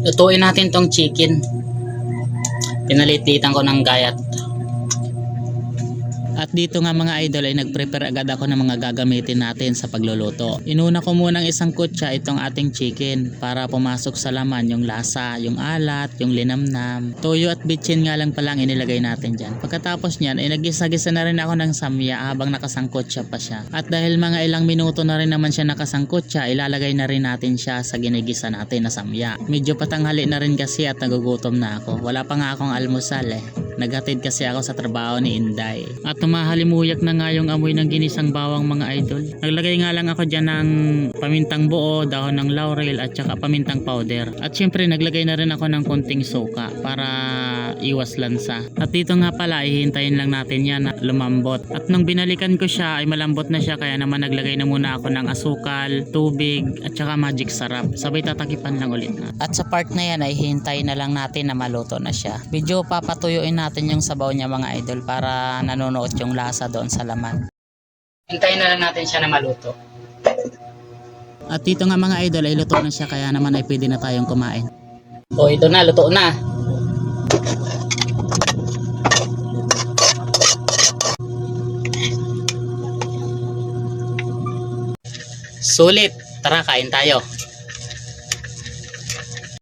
Lutuin natin tong chicken. Pinalitlitan ko ng gayat. At dito nga mga idol ay nag-prepare agad ako ng mga gagamitin natin sa pagluluto. Inuna ko munang isang kutsa itong ating chicken para pumasok sa laman yung lasa, yung alat, yung linamnam. Toyo at bitchin nga lang palang inilagay natin dyan. Pagkatapos niyan ay nagisa-gisa na rin ako ng samya habang nakasangkot siya pa siya. At dahil mga ilang minuto na rin naman siya nakasangkot siya, ilalagay na rin natin siya sa ginigisa natin na samya. Medyo patanghali na rin kasi at nagugutom na ako. Wala pa nga akong almusal eh. Naghatid kasi ako sa trabaho ni Inday. At tumahalimuyak na nga yung amoy ng ginisang bawang mga idol. Naglagay nga lang ako dyan ng pamintang buo, dahon ng laurel at saka pamintang powder. At syempre naglagay na rin ako ng konting soka para iwas lansa. At dito nga pala ihintayin lang natin yan na lumambot. At nung binalikan ko siya ay malambot na siya kaya naman naglagay na muna ako ng asukal, tubig at saka magic sarap. Sabay tatakipan lang ulit na. At sa part na yan ay hintayin na lang natin na maluto na siya. Medyo papatuyuin natin yung sabaw niya mga idol para nanonood yung lasa doon sa laman. Hintayin na lang natin siya na maluto. At dito nga mga idol ay luto na siya kaya naman ay pwede na tayong kumain. O ito na, luto na. Sulit. Tara, kain tayo.